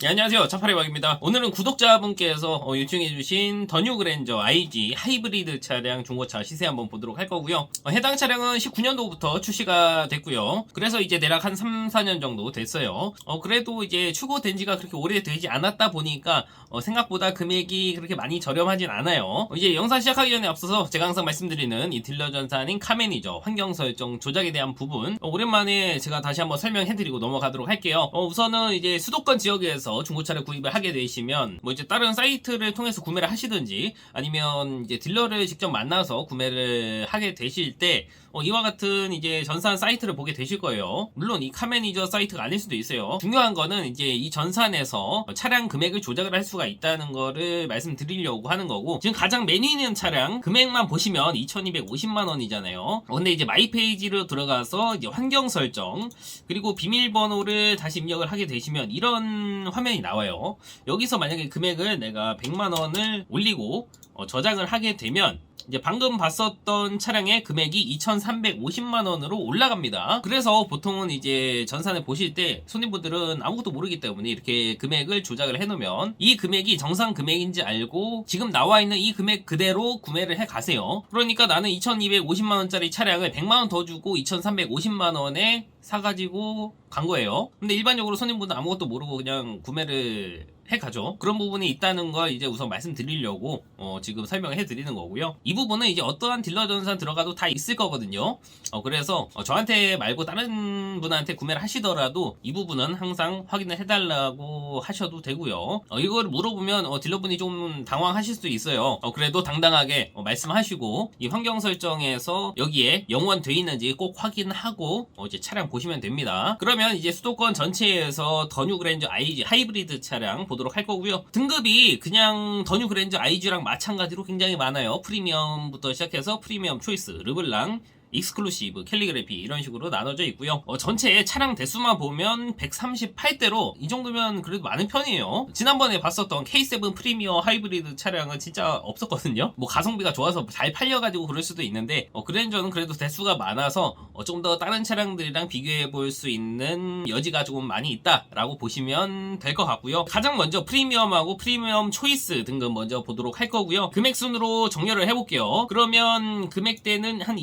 네, 안녕하세요. 차파리박입니다. 오늘은 구독자분께서 어, 요청해주신 더 뉴 그랜저 IG 하이브리드 차량 중고차 시세 한번 보도록 할 거고요. 어, 해당 차량은 19년도부터 출시가 됐고요. 그래서 이제 대략 한 3, 4년 정도 됐어요. 어, 그래도 이제 출고된 지가 그렇게 오래되지 않았다 보니까 어, 생각보다 금액이 그렇게 많이 저렴하진 않아요. 어, 이제 영상 시작하기 전에 앞서서 제가 항상 말씀드리는 이 딜러 전사인 카메니저 환경 설정 조작에 대한 부분 어, 오랜만에 제가 다시 한번 설명해드리고 넘어가도록 할게요. 어, 우선은 이제 수도권 지역에서 중고차를 구입을 하게 되시면 뭐 이제 다른 사이트를 통해서 구매를 하시든지 아니면 이제 딜러를 직접 만나서 구매를 하게 되실 때 어, 이와 같은 이제 전산 사이트를 보게 되실 거예요. 물론 이 카메니저 사이트가 아닐 수도 있어요. 중요한 거는 이제 이 전산에서 차량 금액을 조작을 할 수가 있다는 거를 말씀드리려고 하는 거고 지금 가장 메뉴 있는 차량 금액만 보시면 2,250만 원이잖아요. 어, 근데 이제 마이 페이지로 들어가서 이제 환경 설정 그리고 비밀번호를 다시 입력을 하게 되시면 이런 화면이 나와요. 여기서 만약에 금액을 내가 100만 원을 올리고 어, 저장을 하게 되면 이제 방금 봤었던 차량의 금액이 2,350만 원으로 올라갑니다. 그래서 보통은 이제 전산을 보실 때 손님분들은 아무것도 모르기 때문에 이렇게 금액을 조작을 해놓으면 이 금액이 정상 금액인지 알고 지금 나와 있는 이 금액 그대로 구매를 해 가세요. 그러니까 나는 2,250만 원짜리 차량을 100만 원 더 주고 2,350만 원에 사가지고 간 거예요. 근데 일반적으로 손님분들 아무것도 모르고 그냥 구매를 해가죠. 그런 부분이 있다는 걸 이제 우선 말씀드리려고 어, 지금 설명을 해드리는 거고요. 이 부분은 이제 어떠한 딜러 전산 들어가도 다 있을 거거든요. 어, 그래서 어, 저한테 말고 다른 분한테 구매를 하시더라도 이 부분은 항상 확인을 해달라고 하셔도 되고요. 어, 이걸 물어보면 어, 딜러분이 좀 당황하실 수도 있어요. 어, 그래도 당당하게 어, 말씀하시고 이 환경 설정에서 여기에 영원돼 있는지 꼭 확인하고 어, 이제 차량 보시면 됩니다. 그러면 이제 수도권 전체에서 더뉴 그랜저 IG 하이브리드 차량 보도록 할 거고요. 등급이 그냥 더뉴 그랜저 IG랑 마찬가지로 굉장히 많아요. 프리미엄부터 시작해서 프리미엄 초이스, 르블랑, 익스클루시브, 캘리그래피 이런 식으로 나눠져 있고요. 어, 전체 차량 대수만 보면 138대로 이 정도면 그래도 많은 편이에요. 지난번에 봤었던 K7 프리미어 하이브리드 차량은 진짜 없었거든요. 뭐 가성비가 좋아서 잘 팔려가지고 그럴 수도 있는데 어, 그랜저는 그래도 대수가 많아서 어, 좀 더 다른 차량들이랑 비교해 볼 수 있는 여지가 조금 많이 있다라고 보시면 될 것 같고요. 가장 먼저 프리미엄하고 프리미엄 초이스 등급 먼저 보도록 할 거고요. 금액 순으로 정렬을 해볼게요. 그러면 금액대는 한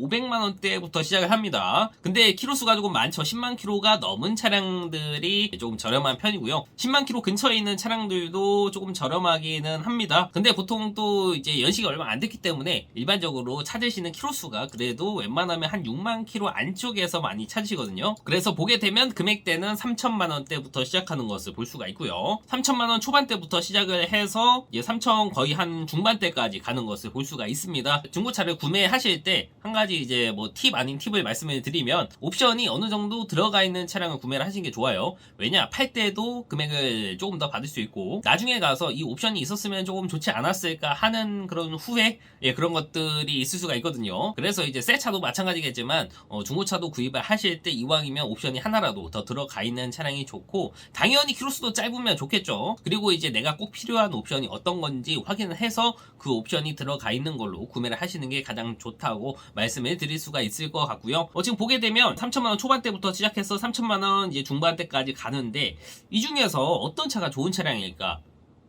2,500만 원대부터 시작을 합니다. 근데 키로수가 조금 많죠. 10만 키로가 넘은 차량들이 조금 저렴한 편이고요. 10만 키로 근처에 있는 차량들도 조금 저렴하기는 합니다. 근데 보통 또 이제 연식이 얼마 안 됐기 때문에 일반적으로 찾으시는 키로수가 그래도 웬만하면 한 6만 키로 안쪽에서 많이 찾으시거든요. 그래서 보게 되면 금액대는 3천만 원대부터 시작하는 것을 볼 수가 있고요. 3천만 원 초반대부터 시작을 해서 이제 3천 거의 한 중반대까지 가는 것을 볼 수가 있습니다. 중고차를 구매하실 때 한 가지 이제 뭐 팁 아닌 팁을 말씀을 드리면 옵션이 어느 정도 들어가 있는 차량을 구매를 하시는 게 좋아요. 왜냐 팔 때도 금액을 조금 더 받을 수 있고 나중에 가서 이 옵션이 있었으면 조금 좋지 않았을까 하는 그런 후회 예, 그런 것들이 있을 수가 있거든요. 그래서 이제 새 차도 마찬가지겠지만 어, 중고차도 구입을 하실 때 이왕이면 옵션이 하나라도 더 들어가 있는 차량이 좋고 당연히 키로수도 짧으면 좋겠죠. 그리고 이제 내가 꼭 필요한 옵션이 어떤 건지 확인을 해서 그 옵션이 들어가 있는 걸로 구매를 하시는 게 가장 좋다고 말씀 을 드릴 수가 있을 것 같고요. 어, 지금 보게 되면 3천만 원 초반대부터 시작해서 3천만 원 이제 중반대까지 가는데 이 중에서 어떤 차가 좋은 차량일까?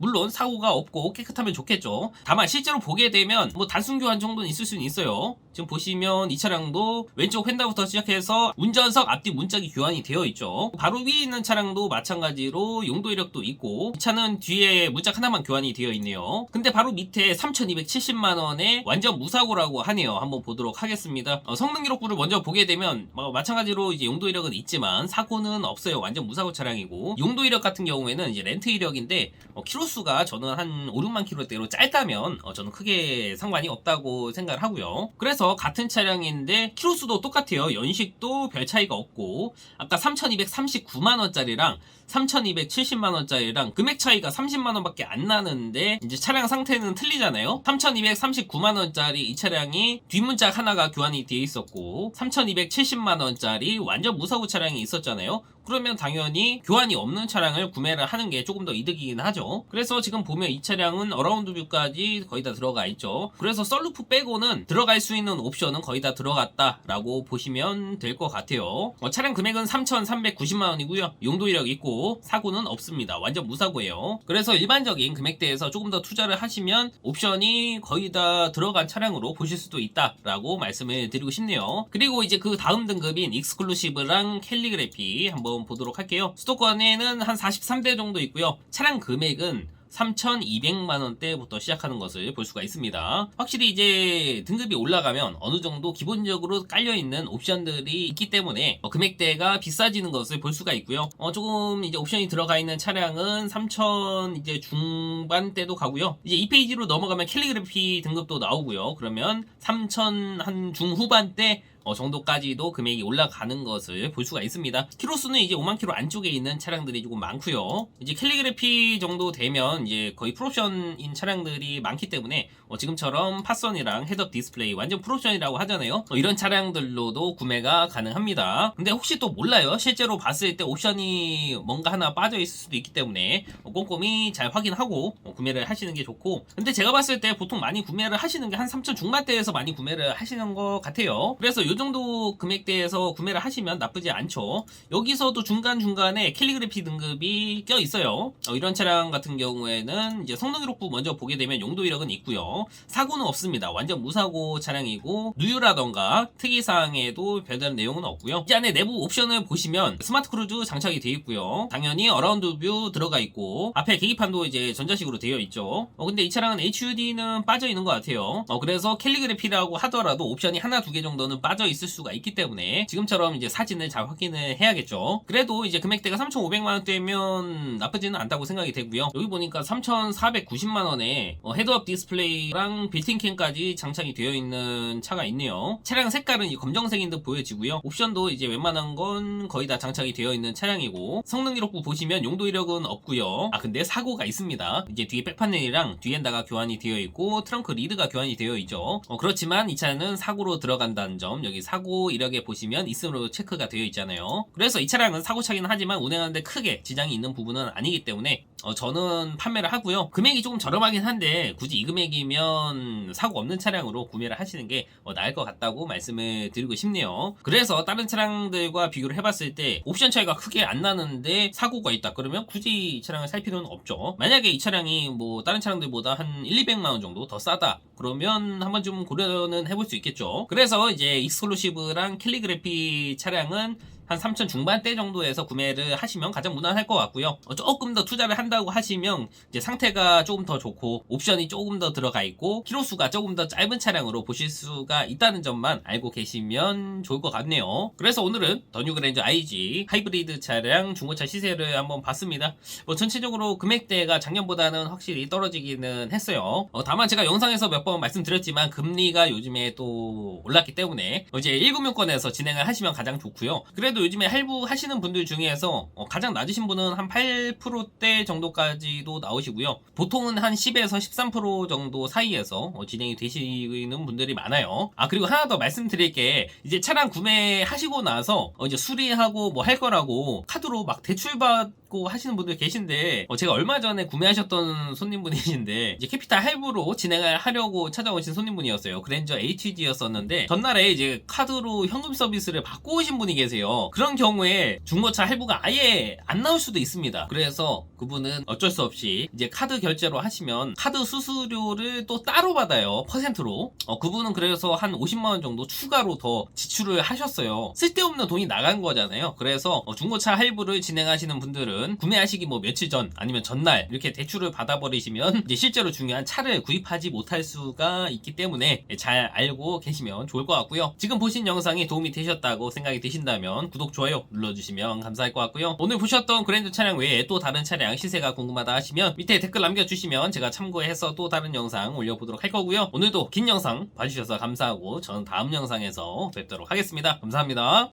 물론 사고가 없고 깨끗하면 좋겠죠. 다만 실제로 보게 되면 뭐 단순 교환 정도는 있을 수는 있어요. 지금 보시면 이 차량도 왼쪽 휀다부터 시작해서 운전석 앞뒤 문짝이 교환이 되어 있죠. 바로 위에 있는 차량도 마찬가지로 용도 이력도 있고 이 차는 뒤에 문짝 하나만 교환이 되어 있네요. 근데 바로 밑에 3,270만 원에 완전 무사고라고 하네요. 한번 보도록 하겠습니다. 어, 성능 기록부를 먼저 보게 되면 뭐 마찬가지로 이제 용도 이력은 있지만 사고는 없어요. 완전 무사고 차량이고 용도 이력 같은 경우에는 이제 렌트 이력인데 어, 키로 수가 저는 한 5, 6만 킬로대로 짧다면 어, 저는 크게 상관이 없다고 생각을 하고요. 그래서 같은 차량인데 키로수도 똑같아요. 연식도 별 차이가 없고 아까 3,239만 원짜리랑 3,270만 원짜리랑 금액 차이가 30만 원밖에 안 나는데 이제 차량 상태는 틀리잖아요. 3,239만 원짜리 이 차량이 뒷문짝 하나가 교환이 되어 있었고 3,270만 원짜리 완전 무사고 차량이 있었잖아요. 그러면 당연히 교환이 없는 차량을 구매를 하는 게 조금 더 이득이긴 하죠. 그래서 지금 보면 이 차량은 어라운드 뷰까지 거의 다 들어가 있죠. 그래서 썰루프 빼고는 들어갈 수 있는 옵션은 거의 다 들어갔다라고 보시면 될 것 같아요. 어, 차량 금액은 3,390만 원이고요. 용도 이력 있고 사고는 없습니다. 완전 무사고예요. 그래서 일반적인 금액대에서 조금 더 투자를 하시면 옵션이 거의 다 들어간 차량으로 보실 수도 있다라고 말씀을 드리고 싶네요. 그리고 이제 그 다음 등급인 익스클루시브랑 캘리그래피 한번 보도록 할게요. 수도권에는 한 43대 정도 있고요. 차량 금액은 3,200만 원대부터 시작하는 것을 볼 수가 있습니다. 확실히 이제 등급이 올라가면 어느 정도 기본적으로 깔려 있는 옵션들이 있기 때문에 어, 금액대가 비싸지는 것을 볼 수가 있고요. 어, 조금 이제 옵션이 들어가 있는 차량은 3,000 이제 중반대도 가고요. 이제 이 페이지로 넘어가면 캘리그래피 등급도 나오고요. 그러면 3,000 한 중후반대 어, 정도까지도 금액이 올라가는 것을 볼 수가 있습니다. 키로수는 이제 5만 킬로 안쪽에 있는 차량들이 조금 많고요. 이제 캘리그래피 정도 되면 이제 거의 풀옵션인 차량들이 많기 때문에 어, 지금처럼 팟선이랑 헤드업 디스플레이 완전 풀옵션이라고 하잖아요. 어, 이런 차량들로도 구매가 가능합니다. 근데 혹시 또 몰라요. 실제로 봤을 때 옵션이 뭔가 하나 빠져 있을 수도 있기 때문에 어, 꼼꼼히 잘 확인하고 어, 구매를 하시는 게 좋고 근데 제가 봤을 때 보통 많이 구매를 하시는 게 한 3천 중반대에서 많이 구매를 하시는 것 같아요. 그래서 이 정도 금액대에서 구매를 하시면 나쁘지 않죠. 여기서도 중간중간에 캘리그래피 등급이 껴 있어요. 어, 이런 차량 같은 경우에는 이제 성능 기록부 먼저 보게 되면 용도 이력은 있고요. 사고는 없습니다. 완전 무사고 차량이고 누유라던가 특이사항에도 별다른 내용은 없고요. 이 안에 내부 옵션을 보시면 스마트 크루즈 장착이 되어 있고요. 당연히 어라운드 뷰 들어가 있고 앞에 계기판도 이제 전자식으로 되어 있죠. 어, 근데 이 차량은 HUD는 빠져 있는 것 같아요. 어, 그래서 캘리그래피라고 하더라도 옵션이 하나 두 개 정도는 빠져 있을 수가 있기 때문에 지금처럼 이제 사진을 잘 확인을 해야겠죠. 그래도 이제 금액대가 3,500만 원대면 나쁘지는 않다고 생각이 되고요. 여기 보니까 3,490만 원에 어, 헤드업 디스플레이랑 빌팅 캠까지 장착이 되어 있는 차가 있네요. 차량 색깔은 이 검정색인 듯 보여지고요. 옵션도 이제 웬만한 건 거의 다 장착이 되어 있는 차량이고 성능 기록부 보시면 용도 이력은 없고요. 아 근데 사고가 있습니다. 이제 뒤에 백판넬이랑 뒤엔다가 교환이 되어 있고 트렁크 리드가 교환이 되어 있죠. 어, 그렇지만 이 차는 사고로 들어간다는 점 여기 사고 이력에 보시면 있음으로 체크가 되어 있잖아요. 그래서 이 차량은 사고 차긴 하지만 운행하는데 크게 지장이 있는 부분은 아니기 때문에 어, 저는 판매를 하고요. 금액이 조금 저렴하긴 한데 굳이 이 금액이면 사고 없는 차량으로 구매를 하시는 게 어, 나을 것 같다고 말씀을 드리고 싶네요. 그래서 다른 차량들과 비교를 해봤을 때 옵션 차이가 크게 안 나는데 사고가 있다. 그러면 굳이 이 차량을 살 필요는 없죠. 만약에 이 차량이 뭐 다른 차량들보다 한 1, 200만 원 정도 더 싸다. 그러면 한번 좀 고려는 해볼 수 있겠죠. 그래서 이제 익스클루시브랑 캘리그래피 차량은 한 3천 중반대 정도에서 구매를 하시면 가장 무난할 것 같고요. 어, 조금 더 투자를 한다고 하시면 이제 상태가 조금 더 좋고 옵션이 조금 더 들어가 있고 키로수가 조금 더 짧은 차량으로 보실 수가 있다는 점만 알고 계시면 좋을 것 같네요. 그래서 오늘은 더 뉴 그랜저 IG 하이브리드 차량 중고차 시세를 한번 봤습니다. 뭐 전체적으로 금액대가 작년보다는 확실히 떨어지기는 했어요. 어, 다만 제가 영상에서 몇 번 말씀드렸지만 금리가 요즘에 또 올랐기 때문에 어, 이제 1금융권에서 진행을 하시면 가장 좋고요. 그래도 요즘에 할부 하시는 분들 중에서 어, 가장 낮으신 분은 한 8%대 정도까지도 나오시고요. 보통은 한 10에서 13% 정도 사이에서 어, 진행이 되시는 분들이 많아요. 아 그리고 하나 더 말씀드릴 게 이제 차량 구매하시고 나서 어, 이제 수리하고 뭐 할 거라고 카드로 막 대출 받 고 하시는 분들 계신데 어, 제가 얼마 전에 구매하셨던 손님분이신데 이제 캐피탈 할부로 진행을 하려고 찾아오신 손님분이었어요. 그랜저 HD였었는데 전날에 이제 카드로 현금 서비스를 받고 오신 분이 계세요. 그런 경우에 중고차 할부가 아예 안 나올 수도 있습니다. 그래서 그분은 어쩔 수 없이 이제 카드 결제로 하시면 카드 수수료를 또 따로 받아요. 퍼센트로. 어, 그분은 그래서 한 50만 원 정도 추가로 더 지출을 하셨어요. 쓸데없는 돈이 나간 거잖아요. 그래서 어, 중고차 할부를 진행하시는 분들은 구매하시기 뭐 며칠 전 아니면 전날 이렇게 대출을 받아버리시면 이제 실제로 중요한 차를 구입하지 못할 수가 있기 때문에 잘 알고 계시면 좋을 것 같고요. 지금 보신 영상이 도움이 되셨다고 생각이 되신다면 구독, 좋아요 눌러주시면 감사할 것 같고요. 오늘 보셨던 그랜저 차량 외에 또 다른 차량 시세가 궁금하다 하시면 밑에 댓글 남겨주시면 제가 참고해서 또 다른 영상 올려보도록 할 거고요. 오늘도 긴 영상 봐주셔서 감사하고 저는 다음 영상에서 뵙도록 하겠습니다. 감사합니다.